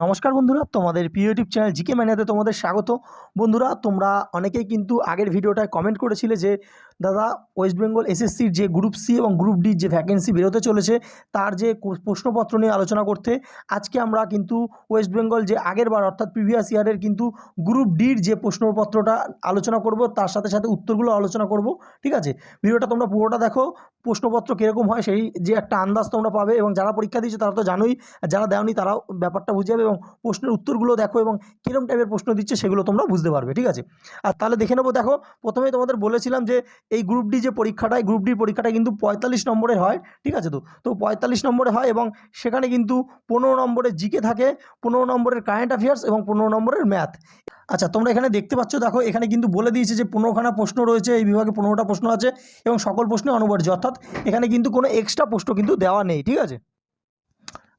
নমস্কার বন্ধুরা, তোমাদের প্রিয় ইউটিউব চ্যানেল জিকে ম্যানিয়াতে তোমাদের স্বাগত। বন্ধুরা, তোমরা অনেকেই কিন্তু আগের ভিডিওটায় কমেন্ট করেছিলে যে দাদা ওয়েস্ট বেঙ্গল এসএসসির যে গ্রুপ সি এবং গ্রুপ ডির যে ভ্যাকেন্সি বেরোতে চলেছে, তার যে প্রশ্নপত্র নিয়ে আলোচনা করতে, আজকে আমরা কিন্তু ওয়েস্ট বেঙ্গল যে আগের বার, অর্থাৎ প্রিভিয়াস ইয়ারের কিন্তু গ্রুপ ডির যে প্রশ্নপত্রটা আলোচনা করব, তার সাথে সাথে উত্তরগুলো আলোচনা করব, ঠিক আছে? ভিডিওটা তোমরা পুরোটা দেখো, প্রশ্নপত্র কীরকম হয়, সেই যে একটা আন্দাজ তোমরা পাবে, এবং যারা পরীক্ষা দিয়েছে তারা তো জানোই, যারা দেওনি তারাও ব্যাপারটা বুঝে যাবে, এবং প্রশ্নের উত্তরগুলো দেখো, এবং কীরকম টাইপের প্রশ্ন দিচ্ছে সেগুলো তোমরা বুঝতে পারবে, ঠিক আছে? আর তাহলে দেখে নেব, দেখো, প্রথমেই তোমাদের বলেছিলাম যে এই গ্রুপ ডি যে পরীক্ষাটায় গ্রুপ ডির পরীক্ষাটা কিন্তু পঁয়তাল্লিশ নম্বরের হয়, ঠিক আছে তো? তো পঁয়তাল্লিশ নম্বরে হয় এবং সেখানে কিন্তু পনেরো নম্বরের জিকে থাকে, পনেরো নম্বরের কারেন্ট অ্যাফেয়ার্স এবং পনেরো নম্বরের ম্যাথ আচ্ছা তোমরা এখানে দেখতে পাচ্ছ, দেখো এখানে কিন্তু বলে দিয়েছে যে পনেরোখানা প্রশ্ন রয়েছে, এই বিভাগে পনেরোটা প্রশ্ন আছে এবং সকল প্রশ্নে অনিবার্য অর্থাৎ এখানে কিন্তু কোনো এক্সট্রা প্রশ্ন কিন্তু দেওয়া নেই, ঠিক আছে?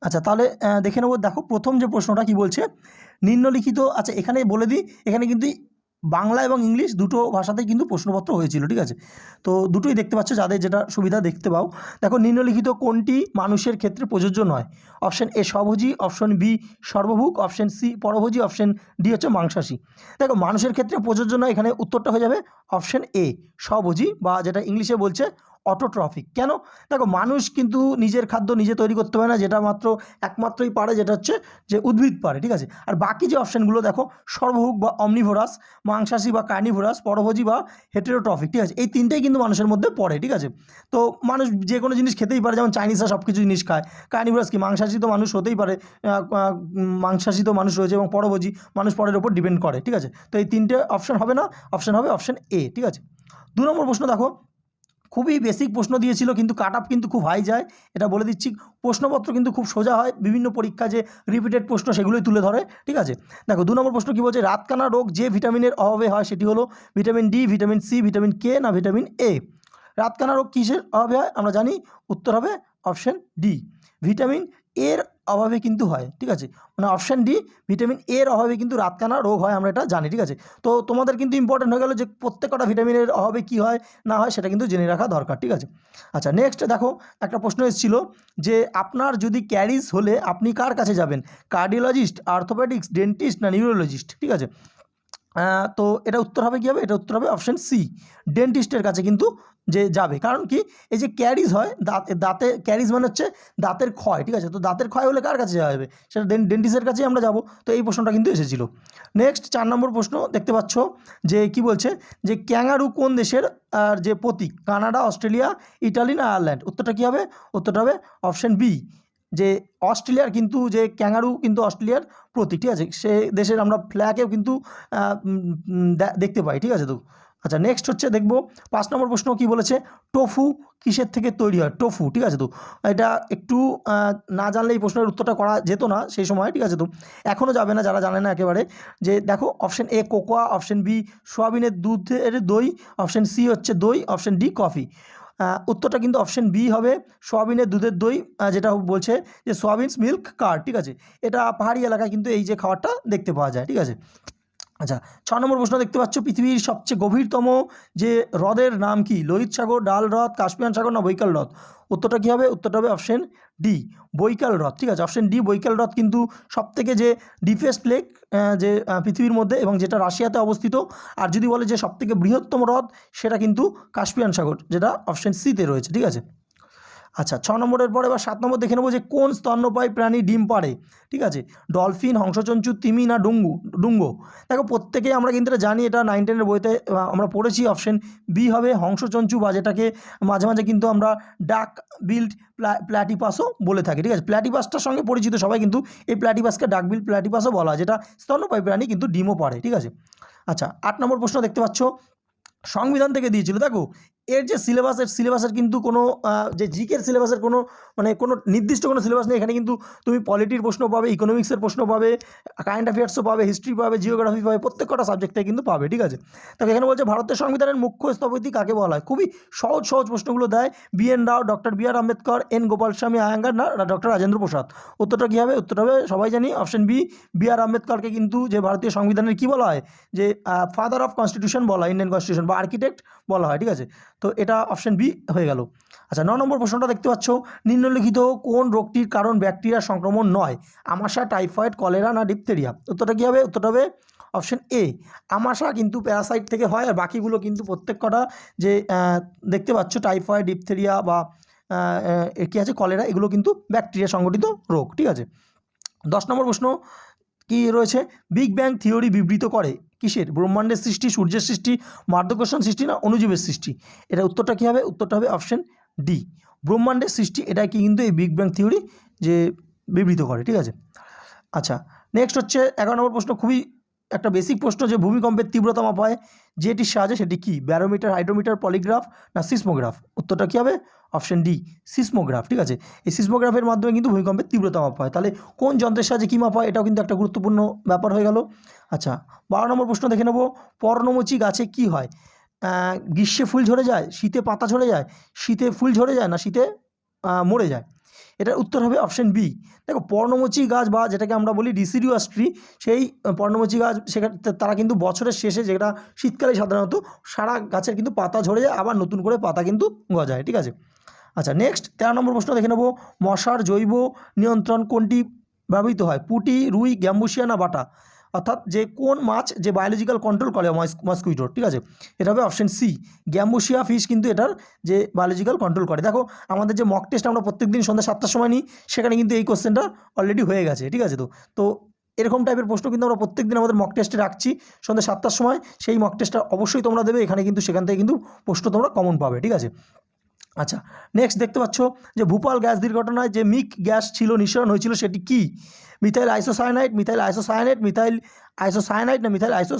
আচ্ছা তাহলে দেখে নেব, দেখো প্রথম যে প্রশ্নটা কি বলছে, নিম্নলিখিত আচ্ছা এখানে বলে দিই, এখানে কিন্তু বাংলা এবং ইংলিশ দুটো ভাষাতেই কিন্তু প্রশ্নপত্র হয়েছিল, ঠিক আছে? তো দুটোই দেখতে পাচ্ছ, যাদের যেটা সুবিধা দেখতে পাও। দেখো, নিম্নলিখিত কোনটি মানুষের ক্ষেত্রে প্রযোজ্য নয়? অপশন এ স্বভোজী, অপশন বি সর্বভুক অপশন সি পরভোজী, অপশন ডি হচ্ছে মাংসাশী। দেখো, মানুষের ক্ষেত্রে প্রযোজ্য নয়, এখানে উত্তরটা হয়ে যাবে অপশন এ, স্বভোজী বা যেটা ইংলিশে বলছে অটোট্রফিক কেন? দেখো, মানুষ কিন্তু নিজের খাদ্য নিজে তৈরি করতে পারে না, যেটা মাত্র একমাত্রই পারে, যেটা হচ্ছে যে উদ্ভিদ পারে, ঠিক আছে? আর বাকি যে অপশানগুলো, দেখো সর্বভুক বা অমনিভোরাস মাংসাশী বা কার্নিভোরাস পরভোজী বা হেটেরোট্রফিক ঠিক আছে? এই তিনটেই কিন্তু মানুষের মধ্যে পড়ে, ঠিক আছে? তো মানুষ যে কোনো জিনিস খেতেই পারে, যেমন চাইনিজরা সব কিছু জিনিস খায়। কার্নিভোরাস কি? মাংসাশী তো মানুষ হতেই পারে মাংসাশী তো মানুষ রয়েছে এবং পরভোজী মানুষ পরের ওপর ডিপেন্ড করে, ঠিক আছে? তো এই তিনটে অপশান হবে না অপশান হবে অপশান এ ঠিক আছে? দু নম্বর প্রশ্ন, দেখো খুবই বেসিক প্রশ্ন দিয়েছিল, কিন্তু কাট আপ কিন্তু খুব হাই যায়। এটা বলে দিচ্ছি, প্রশ্নপত্র কিন্তু খুব সোজা হয়, বিভিন্ন পরীক্ষা যে রিপিটেড প্রশ্ন সেগুলোই তুলে ধরে, ঠিক আছে? দেখো, দু নম্বর প্রশ্ন কী বলছে? রাতকানা রোগ যে ভিটামিনের অভাবে হয় সেটি হলো vitamin D vitamin C vitamin K না ভিটামিন এ রাতকানা রোগ কিসের অভাবে হয়? আমরা জানি, উত্তর হবে অপশন ডি ভিটামিন এর অভাবে কিন্তু হয়, ঠিক আছে? মানে অপশান ডি ভিটামিন এর অভাবে কিন্তু রাতকানা রোগ হয়, আমরা এটা জানি, ঠিক আছে? তো তোমাদের কিন্তু ইম্পর্টেন্ট হয়ে গেল যে প্রত্যেকটা ভিটামিনের অভাবে কী হয়, না হয়, সেটা কিন্তু জেনে রাখা দরকার, ঠিক আছে? আচ্ছা নেক্সট দেখো, একটা প্রশ্ন এসেছিল যে আপনার যদি ক্যারিজ হলে আপনি কার কাছে যাবেন? কার্ডিওলজিস্ট আর্থোপেডিক্স ডেন্টিস্ট না নিউরোলজিস্ট ঠিক আছে? তো এটা উত্তর হবে কী হবে? এটা উত্তর হবে অপশান সি ডেন্টিস্টের কাছে কিন্তু যে যাবে। কারণ কি? এই যে ক্যারিজ হয়, দাঁত, দাঁতে ক্যারিজ মানে হচ্ছে দাঁতের ক্ষয়, ঠিক আছে? তো দাঁতের ক্ষয় হলে কার কাছে যাওয়া যাবে? সেটা ডেন্টিস্টের কাছেই আমরা যাব। তো এই প্রশ্নটা কিন্তু এসেছিল। নেক্সট চার নম্বর প্রশ্ন দেখতে পাচ্ছ যে কি বলছে? যে ক্যাঙ্গারু কোন দেশের আর যে প্রতীক? কানাডা, অস্ট্রেলিয়া, ইটালি না আয়ারল্যান্ড? উত্তরটা কী হবে? উত্তরটা হবে অপশান বি। যে অস্ট্রেলিয়ার কিন্তু, যে ক্যাঙ্গারু কিন্তু অস্ট্রেলিয়ার প্রতীক, ঠিক আছে? সে দেশের আমরা ফ্ল্যাগেও কিন্তু দেখতে পাই, ঠিক আছে তো? আচ্ছা নেক্সট হচ্ছে দেখব পাঁচ নম্বর প্রশ্ন কি বলেছে? টোফু কিসের থেকে তৈরি হয়? টোফু ঠিক আছে তো? এটা একটু না জানলে এই প্রশ্নের উত্তরটা করা যেত না সেই সময়, ঠিক আছে তো? এখনও যাবে না যারা জানে না একেবারে। যে দেখো option A cocoa option B সোয়াবিনের দুধের দই অপশন সি হচ্ছে দই অপশন ডি কফি উত্তরটা কিন্তু অপশন বি হবে, সোয়াবিনের দুধের দই যেটা বলছে যে সোয়াবিনস মিল্ক কার ঠিক আছে? এটা পাহাড়ি এলাকায় কিন্তু এই যে খাবারটা দেখতে পাওয়া যায়, ঠিক আছে? আচ্ছা ছ নম্বর প্রশ্ন দেখতে পাচ্ছ, পৃথিবীর সবচেয়ে গভীরতম যে হ্রদের নাম কি? লোহিত সাগর, ডাল হ্রদ কাশ্মীর সাগর না বৈকাল হ্রদ? উত্তরটা কী হবে? উত্তরটা হবে অপশন ডি বৈকাল হ্রদ। ঠিক আছে অপশন ডি বৈকাল হ্রদ কিন্তু সবথেকে যে ডিপেস্ট লেক যে পৃথিবীর মধ্যে এবং যেটা রাশিয়াতে অবস্থিত। আর যদি বলে যে সবথেকে বৃহত্তম হ্রদ, সেটা কিন্তু কাশ্মীয়ান সাগর, যেটা অপশন সিতে রয়েছে। ঠিক আছে? আচ্ছা ছ নম্বরের পরে বা সাত নম্বর দেখে নেব যে কোন স্তন্যপায়ী প্রাণী ডিম পাড়ে, ঠিক আছে? ডলফিন হংসচঞ্চু তিমি না ডুঙ্গু, ডুঙ্গো? দেখো, প্রত্যেকেই আমরা কিন্তু জানি, এটা নাইন টেনের বইতে আমরা পড়েছি অপশন বি হবে হংসচঞ্চু বা যেটাকে মাঝে মাঝে কিন্তু আমরা ডাক বিল্ড প্ল্যাটিপাসও বলে থাকি, ঠিক আছে? প্ল্যাটিপাসটার সঙ্গে পরিচিত সবাই কিন্তু এই প্ল্যাটিপাসকে ডাক বিল্ড প্ল্যাটিপাসও বলা হয়, যেটা স্তন্যপায়ী প্রাণী কিন্তু ডিমও পাড়ে, ঠিক আছে? আচ্ছা আট নম্বর প্রশ্ন দেখতে পাচ্ছ? সংবিধান থেকে দিয়েছিল, দেখো এর যে সিলেবাসের সিলেবাসের কিন্তু কোনো যে জিকের সিলেবাসের কোনো মানে কোনো নির্দিষ্ট কোনো সিলেবাস নেই। এখানে কিন্তু তুমি পলিটির প্রশ্ন পাবে ইকোনমিক্সের প্রশ্ন পাবে কারেন্ট অ্যাফেয়ার্সও পাবে হিস্ট্রি পাবে জিওগ্রাফি পাবে, প্রত্যেক কটা সাবজেক্টে কিন্তু পাবে, ঠিক আছে? দেখো এখানে বলছে, ভারতের সংবিধানের মুখ্য স্থপতি কাকে বলা হয়? খুবই সহজ সহজ প্রশ্নগুলো দেয়। B N Rao doctor B R Ambedkar N Gopalaswami Ayyangar না ডক্টর রাজেন্দ্র প্রসাদ। উত্তরটা কী হবে? উত্তরটা হবে, সবাই জানি অপশন বি বি আর আম্বেদকরকে কিন্তু যে ভারতীয় সংবিধানের কী বলা হয়? যে ফাদার অফ কনস্টিটিউশন বলা হয় ইন্ডিয়ান কনস্টিটিউশন বা আর্কিটেক্ট বলা হয়, ঠিক আছে? তো এটা অপশন বি হয়ে গেল। আচ্ছা ন নম্বর প্রশ্নটা দেখতে পাচ্ছ, নিম্নলিখিত কোন রোগটির কারণ ব্যাকটেরিয়া সংক্রমণ নয়, আমাশা, টাইফয়েড, কলেরা না ডিপথেরিয়া? উত্তরটা কী হবে? উত্তরটা হবে অপশন এ আমাশা কিন্তু প্যারাসাইট থেকে হয় আর বাকিগুলো কিন্তু প্রত্যেক কটা যে দেখতে পাচ্ছ, টাইফয়েড, ডিপথেরিয়া বা কী আছে, কলেরা, এগুলো কিন্তু ব্যাকটেরিয়া সংগঠিত রোগ, ঠিক আছে? দশ নম্বর প্রশ্ন কি রয়েছে? বিগ ব্যাং থিওরি বিবৃত করে। কিসের? ব্রহ্মাণ্ডের সৃষ্টি, সূর্যের সৃষ্টি, মাধ্যাকর্ষণ সৃষ্টি না অনুজীবের সৃষ্টি? এটা উত্তরটা কী হবে? উত্তরটা হবে অপশন ডি ব্রহ্মাণ্ডের সৃষ্টি এটা কি কিন্তু এই বিগ ব্যাং থিওরি যে বিবৃত করে, ঠিক আছে? আচ্ছা নেক্সট হচ্ছে এগারো নম্বর প্রশ্ন, খুবই একটা বেসিক প্রশ্ন যে ভূমিকম্পের তীব্রতা মাপা হয়, যেটির সাহায্যে সেটি কি? ব্যারোমিটার হাইড্রোমিটার পলিগ্রাফ না সিসমোগ্রাফ উত্তরটা কী হবে? অপশন ডি সিসমোগ্রাফ ঠিক আছে? এই সিসমোগ্রাফের মাধ্যমে কিন্তু ভূমিকম্পের তীব্রতা মাপা হয়। তাহলে কোন যন্ত্রের সাহায্যে কী মাপা হয়? এটাও কিন্তু একটা গুরুত্বপূর্ণ ব্যাপার হয়ে গেল। আচ্ছা বারো নম্বর প্রশ্ন দেখে নেব। পর্ণমোচী গাছে কি হয়? গ্রীষ্মে ফুল ঝরে যায়, শীতে পাতা ঝরে যায়, শীতে ফুল ঝরে যায় না শীতে মরে যায়? এটার উত্তর হবে অপশান বি দেখো, পর্ণমোচী গাছ বা যেটাকে আমরা বলি ডিসিডিউয়াস ট্রি সেই পর্ণমোচী গাছ সেখানে তারা কিন্তু বছরের শেষে যেটা শীতকালে সাধারণত সারা গাছের কিন্তু পাতা ঝরে যায়, আবার নতুন করে পাতা কিন্তু গজায়, ঠিক আছে? আচ্ছা নেক্সট তেরো নম্বর প্রশ্ন দেখে নেব। মশার জৈব নিয়ন্ত্রণ কোনটি ব্যবহৃত হয়? পুটি, রুই গ্যাম্বুসিয়া না বাটা। অর্থাৎ যে কোন মাছ যে বায়োলজিক্যাল কন্ট্রোল করে মস্কুইটোর ঠিক আছে? এটা হবে অপশন সি গ্যাম্বুসিয়া ফিশ কিন্তু এটার যে বায়োলজিক্যাল কন্ট্রোল করে। দেখো, আমাদের যে মক টেস্ট আমরা প্রত্যেক দিন সন্ধ্যা সাতটার সময় নিই, সেখানে কিন্তু এই কোশ্চেনটা অলরেডি হয়ে গেছে, ঠিক আছে তো? তো এরকম টাইপের প্রশ্ন কিন্তু আমরা প্রত্যেক দিন আমাদের মক টেস্টে রাখছি সন্ধ্যা সাতটার সময়। সেই মক টেস্টটা অবশ্যই তোমরা দেবে, এখানে কিন্তু সেখান থেকে কিন্তু প্রশ্ন তোমরা কমন পাবে, ঠিক আছে? আচ্ছা নেক্সট দেখতে পাচ্ছ যে ভূপাল গ্যাস দুর্ঘটনায় যে মিক গ্যাস ছিল, নিঃসরণ হয়েছিল, সেটি কি? Methyl isocyanate methyl isocyanate methyl isocyanate না মিথাইল আইসো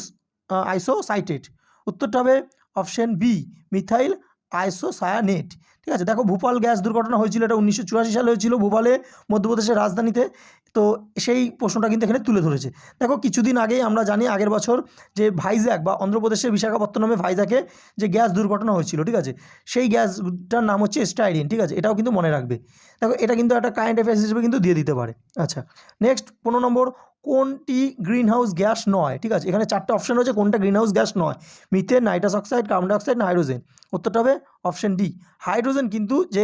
আইসোসাইটেট? উত্তরটা হবে অপশন বি মিথাইল আইসোসায়ানেট ঠিক আছে? দেখো, ভূপাল গ্যাস দুর্ঘটনা হয়েছিল, এটা উনিশশো চুরাশি সালে হয়েছিল ভূপালে, মধ্যপ্রদেশের রাজধানীতে। তো সেই প্রশ্নটা কিন্তু এখানে তুলে ধরেছে। দেখো, কিছুদিন আগেই আমরা জানি আগের বছর যে ভাইজ্যাক বা অন্ধ্রপ্রদেশের বিশাখাপত্তনমে ভাইজ্যাকে যে গ্যাস দুর্ঘটনা হয়েছিল, ঠিক আছে? সেই গ্যাসটার নাম হচ্ছে স্টাইরিন, ঠিক আছে? এটাও কিন্তু মনে রাখবে। দেখো, এটা কিন্তু একটা কারেন্ট অ্যাফেয়ার্স হিসেবে কিন্তু দিয়ে দিতে পারে। আচ্ছা নেক্সট, পনেরো নম্বর, কোনটি গ্রিন হাউস গ্যাস নয়, ঠিক আছে? এখানে চারটে অপশান রয়েছে, কোনটা গ্রিন হাউস গ্যাস নয়? Methane, nitrous oxide, carbon dioxide hydrogen. উত্তরটা হবে অপশন ডি, হাইড্রোজেন কিন্তু যে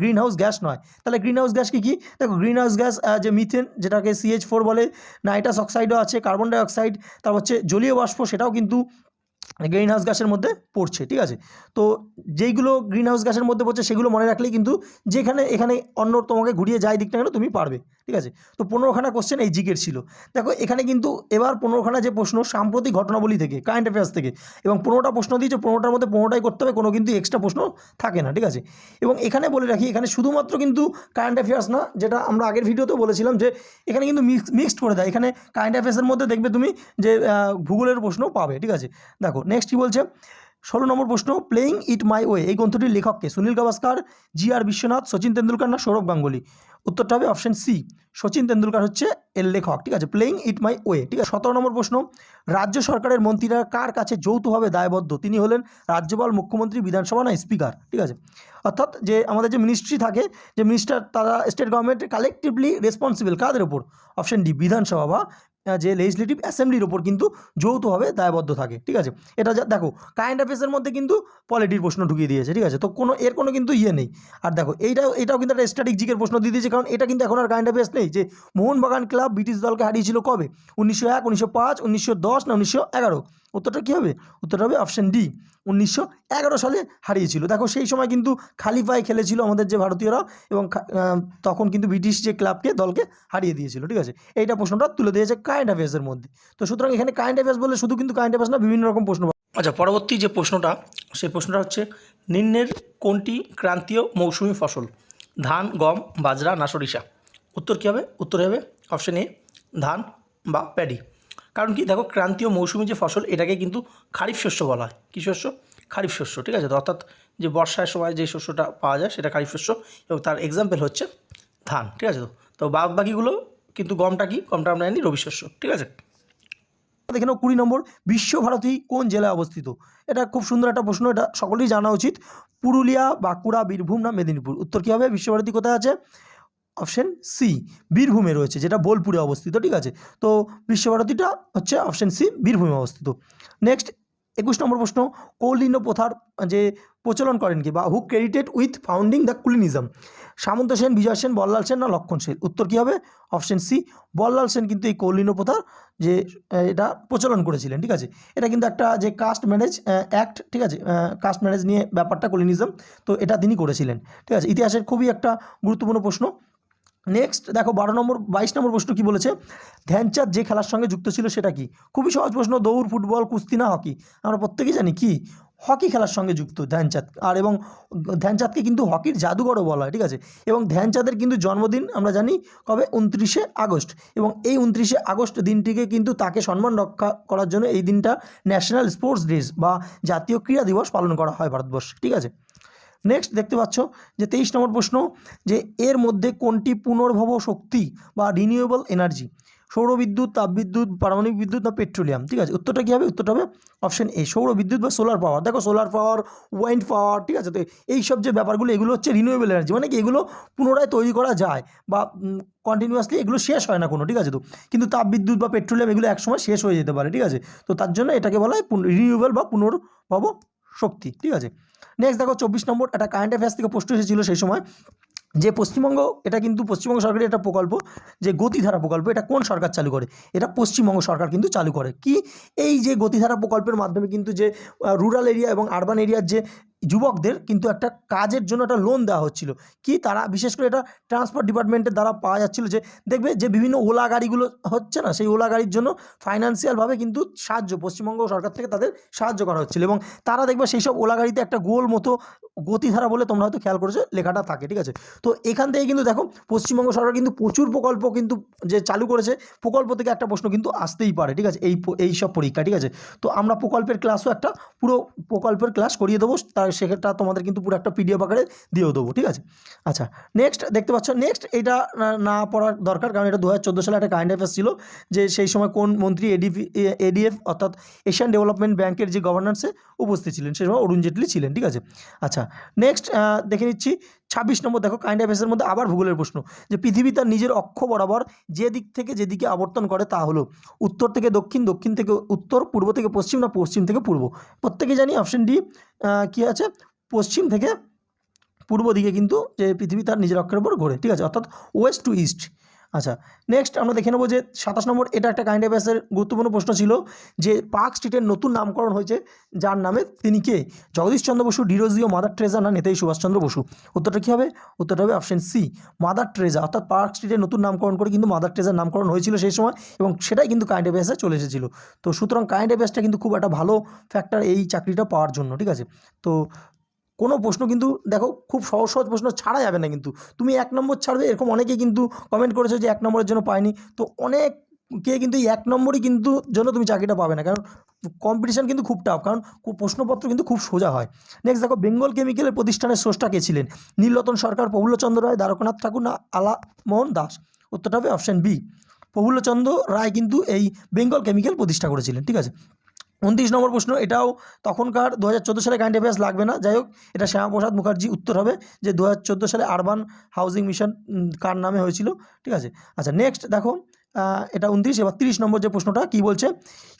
গ্রিন হাউস গ্যাস নয়। তাহলে গ্রিন হাউস গ্যাস কী কী? দেখো গ্রিন হাউস গ্যাস যে মিথেন, যেটাকে সিএইচ ফোর বলে, নাইট্রাস অক্সাইডও আছে, কার্বন ডাইঅক্সাইড তারপর হচ্ছে জলীয় বাষ্প, সেটাও কিন্তু গ্রিন হাউস গ্যাসের মধ্যে পড়ছে, ঠিক আছে? তো যেইগুলো গ্রিন হাউস গ্যাসের মধ্যে পড়ছে, সেগুলো মনে রাখলেই কিন্তু যেখানে, এখানে অন্য তোমাকে ঘুরিয়ে যাই দিকটা কেন, তুমি পারবে। ঠিক আছে? তো পনেরোখানা কোশ্চেন এই জিকের ছিল। দেখো, এখানে কিন্তু এবার পনেরোখানা যে প্রশ্ন, সাম্প্রতিক ঘটনাবলী থেকে কারেন্ট অ্যাফেয়ার্স থেকে, এবং পনেরোটা প্রশ্ন দিয়েছে, পনেরোটার মধ্যে পনেরোটাই করতে হবে, কোনো কিন্তু এক্সট্রা প্রশ্ন থাকে না, ঠিক আছে? এবং এখানে বলে রাখি, এখানে শুধুমাত্র কিন্তু কারেন্ট অ্যাফেয়ার্স না, যেটা আমরা আগের ভিডিওতেও বলেছিলাম যে, এখানে কিন্তু মিক্স মিক্সড করে দেয়। এখানে কারেন্ট অ্যাফেয়ার্সের মধ্যে দেখবে তুমি যে ভূগোলের প্রশ্ন পাবে, ঠিক আছে? দেখো নেক্সট কী বলছে? ষোলো নম্বর প্রশ্ন প্লেয়িং ইট মাই ওয়ে এই গ্রন্থটির লেখককে, সুনীল গাভাস্কার, জি আর বিশ্বনাথ, সচিন তেন্ডুলকার না সৌরভ গাঙ্গুলি? উত্তরটা হবে অপশন সি সচিন তেন্ডুলকার হচ্ছে এর লেখক, ঠিক আছে? প্লেয়িং ইট মাই ওয়ে ঠিক আছে? সতেরো নম্বর প্রশ্ন, রাজ্য সরকারের মন্ত্রীরা কার কাছে যৌথভাবে দায়বদ্ধ? তিনি হলেন রাজ্যপাল, মুখ্যমন্ত্রী, বিধানসভা না স্পিকার ঠিক আছে? অর্থাৎ যে আমাদের যে মিনিস্ট্রি থাকে, যে মিনিস্টার তারা স্টেট গভর্নমেন্ট কালেকটিভলি রেসপন্সিবল কাদের ওপর অপশন ডি বিধানসভা বা যে লেজিসলেটিভ অ্যাসেম্বলির ওপর কিন্তু যৌথভাবে দায়বদ্ধ থাকে, ঠিক আছে? এটা দেখো কারেন্ট অ্যাফেয়ার্সের মধ্যে কিন্তু পলিটির প্রশ্ন ঢুকিয়ে দিয়েছে, ঠিক আছে? তো কোনো, এর কোনো কিন্তু ইয়ে নেই। আর দেখো, এইটাও এটাও কিন্তু একটা স্ট্যাটিক জিকের প্রশ্ন দিয়ে দিয়েছে, কারণ এটা কিন্তু এখন আর কারেন্ট অ্যাফেয়ার্স নেই যে মোহনবাগান ক্লাব ব্রিটিশ দলকে হারিয়েছিল কবে? উনিশশো এক, উনিশশো পাঁচ, উনিশশো দশ না উনিশশো এগারো? উত্তরটা কী হবে? উত্তরটা হবে অপশন ডি উনিশশো এগারো সালে হারিয়েছিল। দেখো সেই সময় কিন্তু খালি খেলেছিল আমাদের যে ভারতীয়রা এবং তখন কিন্তু ব্রিটিশ যে ক্লাবকে, দলকে হারিয়ে দিয়েছিল, ঠিক আছে? এইটা প্রশ্নটা তুলে দিয়েছে কারেন্ট অ্যাফেয়ার্সের মধ্যে। তো সুতরাং এখানে কারেন্ট অ্যাফেয়ার্স বলে শুধু কিন্তু কারেন্ট অ্যাফেয়ার্স না, বিভিন্ন রকম প্রশ্ন আচ্ছা পরবর্তী যে প্রশ্নটা, সেই প্রশ্নটা হচ্ছে, নিম্নের কোনটি ক্রান্তীয় মৌসুমি ফসল? ধান, গম, বাজরা না সরিষা? উত্তর কী হবে? উত্তর হবে অপশান এ ধান বা প্যাডি কারণ কি দেখো ক্রান্তীয় মৌসুমি যে ফসল, এটাকে কিন্তু খারিফ শস্য বলা হয়। কী শস্য? খারিফ শস্য, ঠিক আছে? অর্থাৎ যে বর্ষার সময় যে শস্যটা পাওয়া যায়, সেটা খারিফ শস্য এবং তার এক্সাম্পল হচ্ছে ধান, ঠিক আছে? তো তো বাদ বাকিগুলো কিন্তু গমটা কি? গমটা আমরা জানি রবি শস্য, ঠিক আছে? দেখে নাও কুড়ি নম্বর, বিশ্বভারতী কোন জেলায় অবস্থিত? এটা খুব সুন্দর একটা প্রশ্ন, এটা সকলেই জানা উচিত। পুরুলিয়া, বাঁকুড়া, বীরভূম না মেদিনীপুর? উত্তর কী হবে? বিশ্বভারতী কোথায় আছে? অপশন সি বীরভূমে রয়েছে, যেটা বোলপুরে অবস্থিত, ঠিক আছে? তো বিশ্বভারতীটা হচ্ছে অপশন সি বীরভূমে অবস্থিত। নেক্সট একুশ নম্বর প্রশ্ন কৌলিন্য প্রথার, যে প্রচলন করেন কি বা who credited with founding the kulinism Samanta Sen, Bijay Sen, Ballal Sen না লক্ষণ সেন? উত্তর কী হবে? অপশন সি বল্লাল সেন কিন্তু এই কৌলিন্য প্রথার যে এটা প্রচলন করেছিলেন, ঠিক আছে? এটা কিন্তু একটা যে কাস্ট ম্যারেজ অ্যাক্ট ঠিক আছে? কাস্ট ম্যারেজ নিয়ে ব্যাপারটা কলিনিজম তো এটা তিনি করেছিলেন, ঠিক আছে? ইতিহাসের খুবই একটা গুরুত্বপূর্ণ প্রশ্ন। নেক্সট দেখো বারো নম্বর, বাইশ নম্বর প্রশ্ন কি বলেছে? ধ্যানচাঁদ যে খেলার সঙ্গে যুক্ত ছিল সেটা কি? খুবই সহজ প্রশ্ন, দৌড়, ফুটবল, কুস্তি না হকি? আমরা প্রত্যেকেই জানি কি? হকি খেলার সঙ্গে যুক্ত ধ্যানচাঁদ। আর এবং ধ্যানচাঁদকে কিন্তু হকির জাদুঘরও বলা হয়, ঠিক আছে? এবং ধ্যানচাঁদের কিন্তু জন্মদিন আমরা জানি কবে? উনত্রিশে আগস্ট। এবং এই উনত্রিশে আগস্ট দিনটিকে কিন্তু তাকে সম্মান রক্ষা করার জন্য এই দিনটা ন্যাশনাল স্পোর্টস ডেজ বা জাতীয় ক্রীড়া দিবস পালন করা হয় ভারতবর্ষে, ঠিক আছে? নেক্সট দেখতে পাচ্ছ যে তেইশ নম্বর প্রশ্ন যে এর মধ্যে কোনটি পুনর্ভব শক্তি বা রিনিউয়েবল এনার্জি সৌরবিদ্যুৎ, তাপবিদ্যুৎ, পারমাণবিক বিদ্যুৎ না পেট্রোলিয়াম? ঠিক আছে, উত্তরটা কী হবে? উত্তরটা হবে অপশন এ সৌরবিদ্যুৎ বা সোলার পাওয়ার দেখো সোলার পাওয়ার ওয়াইন্ড পাওয়ার ঠিক আছে, তো এই সব যে ব্যাপারগুলো, এগুলো হচ্ছে রিনিউয়েবল এনার্জি মানে কি এগুলো পুনরায় তৈরি করা যায় বা কন্টিনিউয়াসলি এগুলো শেষ হয় না কোনো, ঠিক আছে, তো কিন্তু তাপবিদ্যুৎ বা পেট্রোলিয়াম এগুলো একসময় শেষ হয়ে যেতে পারে, ঠিক আছে, তো তার জন্য এটাকে বলা হয় রিনিউয়েবল বা পুনর্ভব শক্তি, ঠিক আছে। নেক্সট দেখো চব্বিশ নম্বর একটা কারেন্ট অ্যাফেয়ার্স থেকে পোস্ট এসেছিল সেই সময় যে পশ্চিমবঙ্গ, এটা কিন্তু পশ্চিমবঙ্গ সরকারের একটা প্রকল্প যে গতিধারা প্রকল্প, এটা কোন সরকার চালু করে? এটা পশ্চিমবঙ্গ সরকার কিন্তু চালু করে। কি? এই যে গতিধারা প্রকল্পের মাধ্যমে কিন্তু যে রুরাল এরিয়া এবং আরবান এরিয়ার যে যুবকদের কিন্তু একটা কাজের জন্য একটা লোন দেওয়া হচ্ছিল। কি তারা, বিশেষ করে এটা ট্রান্সপোর্ট ডিপার্টমেন্টের দ্বারা পাওয়া যাচ্ছিল যে, দেখবে যে বিভিন্ন ওলা গাড়িগুলো হচ্ছে না, সেই ওলা গাড়ির জন্য ফাইন্যান্সিয়ালভাবে কিন্তু সাহায্য পশ্চিমবঙ্গ সরকার থেকে তাদের সাহায্য করা হচ্ছিল এবং তারা দেখবে সেই সব ওলা গাড়িতে একটা গোল মতো গতিধারা বলে তোমরা হয়তো খেয়াল করেছ, লেখাটা থাকে, ঠিক আছে? তো এখান থেকে কিন্তু দেখো, পশ্চিমবঙ্গ সরকার কিন্তু প্রচুর প্রকল্প কিন্তু যে চালু করেছে, প্রকল্প থেকে একটা প্রশ্ন কিন্তু আসতেই পারে, ঠিক আছে? এই এই সব পরীক্ষা, ঠিক আছে? তো আমরা প্রকল্পের ক্লাসও একটা, পুরো প্রকল্পের ক্লাস করিয়ে দেবো, তার সেক্ষেত্রে তোমাদের কিন্তু পুরো একটা পিডিএফ আকারে দিয়েও দেবো, ঠিক আছে? আচ্ছা নেক্সট দেখতে পাচ্ছ নেক্সট এটা না- না পড়ার দরকার, কারণ এটা দু হাজার চোদ্দ সালে একটা কারেন্ট অ্যাফেয়ার্স ছিল, যে সেই সময় কোন মন্ত্রী এডিপি এডিএফ অর্থাৎ এশিয়ান ডেভেলপমেন্ট ব্যাংকের যে গভর্নেন্সে উপস্থিত ছিলেন, সেই সময় অরুণ জেটলি ছিলেন, ঠিক আছে? আচ্ছা নেক্সট দেখে নিচ্ছি ছাব্বিশ নম্বর দেখো কাইন্ড অ্যাফেয়ার্সের মধ্যে আবার ভূগোলের প্রশ্ন, যে পৃথিবী তার নিজের অক্ষ বরাবর যে দিক থেকে যেদিকে আবর্তন করে তা হলো উত্তর থেকে দক্ষিণ দক্ষিণ থেকে উত্তর, পূর্ব থেকে পশ্চিম না পশ্চিম থেকে পূর্ব। প্রত্যেকে জানি অপশন ডি কী আছে? পশ্চিম থেকে পূর্ব দিকে কিন্তু যে পৃথিবী তার নিজের অক্ষের উপর ঘোরে, ঠিক আছে? অর্থাৎ ওয়েস্ট টু ইস্ট আচ্ছা নেক্সট আমরা দেখে নেব যে সাতাশ নম্বর এটা একটা কাইন্ড অ্যাফেয়ার্সের গুরুত্বপূর্ণ প্রশ্ন ছিল যে পার্ক স্ট্রিটের নতুন নামকরণ হয়েছে, যার নামে তিনি কে? Jagadishchandra Basu, Derozio, Mother Teresa না নেতাজি সুভাষচন্দ্র বসু? উত্তরটা কী হবে? উত্তরটা হবে অপশন সি মাদার ট্রেজা অর্থাৎ পার্ক স্ট্রিটের নতুন নামকরণ করে কিন্তু মাদার ট্রেজার নামকরণ হয়েছিল সেই সময় এবং সেটাই কিন্তু কাইন্ড অ্যাফেয়ার্সে চলে এসেছিল। তো সুতরাং কাইন্ড অ্যাফেয়ার্সটা কিন্তু খুব একটা ভালো ফ্যাক্টর এই চাকরিটা পাওয়ার জন্য, ঠিক আছে? তো কোনো প্রশ্ন কিন্তু দেখো খুব সহজ সহজ প্রশ্ন ছাড়া যাবে না কিন্তু। তুমি এক নম্বর ছাড়বে, এরকম অনেকেই কিন্তু কমেন্ট করেছ যে এক নম্বরের জন্য পায়নি। তো অনেক কে কিন্তু এক নম্বরই কিন্তু জন্য তুমি চাকরিটা পাবে না। কারণ কম্পিটিশন কিন্তু খুব টাফ কারণ প্রশ্নপত্র কিন্তু খুব সোজা হয়। নেক্সট দেখো বেঙ্গল কেমিক্যালের প্রতিষ্ঠানের স্রষ্টা কে ছিলেন? নীলরতন সরকার, প্রফুল্লচন্দ্র রায়, দ্বারকনাথ ঠাকুর না আলা মোহন দাস? উত্তরটা হবে অপশন বি প্রফুল্লচন্দ্র রায় কিন্তু এই বেঙ্গল কেমিক্যাল প্রতিষ্ঠা করেছিলেন, ঠিক আছে? উনত্রিশ নম্বর প্রশ্ন, এটাও তখনকার দু হাজার চোদ্দ সালে কারেন্ট অ্যাফেয়ার্স লাগবে না। যাই হোক, এটা শ্যামাপ্রসাদ মুখার্জি উত্তর হবে যে দু হাজার চোদ্দ সালে আরবান হাউজিং মিশন কার নামে হয়েছিল? ঠিক আছে। আচ্ছা নেক্সট দেখো এটা উনত্রিশ এবার তিরিশ নম্বর যে প্রশ্নটা, কি বলছে?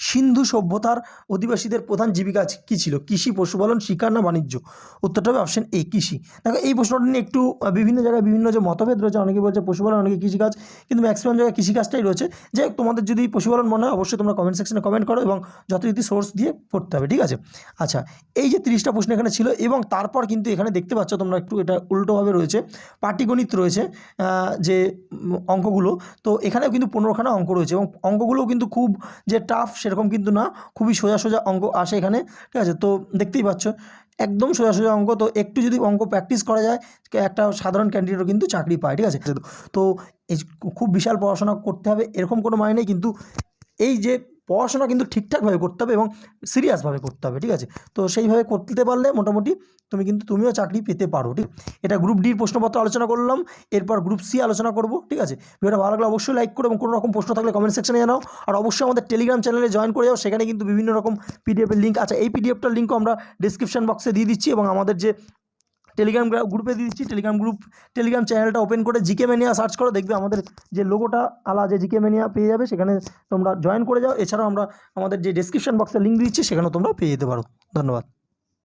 সিন্ধু সভ্যতার অধিবাসীদের প্রধান জীবিকা কী ছিল? কৃষি, পশুপালন শিকার না বাণিজ্য? উত্তরটা হবে অপশন এ কৃষি। দেখো, এই প্রশ্নটা নিয়ে একটু বিভিন্ন জায়গায় বিভিন্ন যে মতভেদ রয়েছে, অনেকে বলছে পশুপালন, অনেকে কৃষিকাজ, কিন্তু ম্যাক্সিমাম জায়গায় কৃষিকাজটাই রয়েছে। যে তোমাদের যদি পশুপালন মনে হয়, অবশ্যই তোমরা কমেন্ট সেকশনে কমেন্ট করো এবং যথারীতি সোর্স দিয়ে পড়তে হবে, ঠিক আছে? আচ্ছা এই যে তিরিশটা প্রশ্ন এখানে ছিল এবং তারপর কিন্তু এখানে দেখতে পাচ্ছ তোমরা একটু এটা উল্টোভাবে রয়েছে। পাটিগণিত রয়েছে যে অঙ্কগুলো। তো এখানেও কিন্তু পনেরোখানা অঙ্ক রয়েছে এবং অঙ্কগুলোও কিন্তু খুব যে টাফ সেরকম কিন্তু না, খুবই সোজা সোজা অঙ্ক আসে এখানে, ঠিক আছে? তো দেখতেই পাচ্ছ, একদম সোজা সোজা অঙ্ক, তো একটু যদি অঙ্ক প্র্যাকটিস করা যায়, একটা সাধারণ ক্যান্ডিডেটও কিন্তু চাকরি পায়, ঠিক আছে? তো খুব বিশাল পড়াশোনা করতে হবে, এরকম কোনো মানে নেই, কিন্তু এই যে পড়াশোনা কিন্তু ঠিকঠাকভাবে করতে হবে এবং সিরিয়াসভাবে করতে হবে, ঠিক আছে? তো সেইভাবে করতে পারলে মোটামুটি তুমি কিন্তু তুমিও চাকরি পেতে পারো, ঠিক? এটা গ্রুপ ডির প্রশ্নপত্র আলোচনা করলাম, এরপর গ্রুপ সি আলোচনা করব, ঠিক আছে? ভিডিওটা ভালো লাগলে অবশ্যই লাইক করো এবং কোনো রকম প্রশ্ন থাকলে কমেন্ট সেকশনে জানাও। আর অবশ্যই আমাদের টেলিগ্রাম চ্যানেলে জয়েন করে যাও, সেখানে কিন্তু বিভিন্ন রকম পিডিএফের লিঙ্ক আছে। এই পিডিএফটার লিঙ্কও আমরা ডিসক্রিপশন বক্সে দিয়ে দিচ্ছি এবং আমাদের যে টেলিগ্রাম গ্রুপে দিয়ে দিচ্ছি। টেলিগ্রাম গ্রুপ টেলিগ্রাম চ্যানেলটা ওপেন করে জিকে মেনিয়া সার্চ করে, দেখবে আমাদের যে লোগোটা আলা যে জিকে মেনিয়া পেয়ে যাবে, সেখানে তোমরা জয়েন করে যাও। এছাড়াও আমরা আমাদের যে ডেসক্রিপশন বক্সে লিঙ্ক দিচ্ছি, সেখানেও তোমরা পেয়ে যেতে পারো। ধন্যবাদ।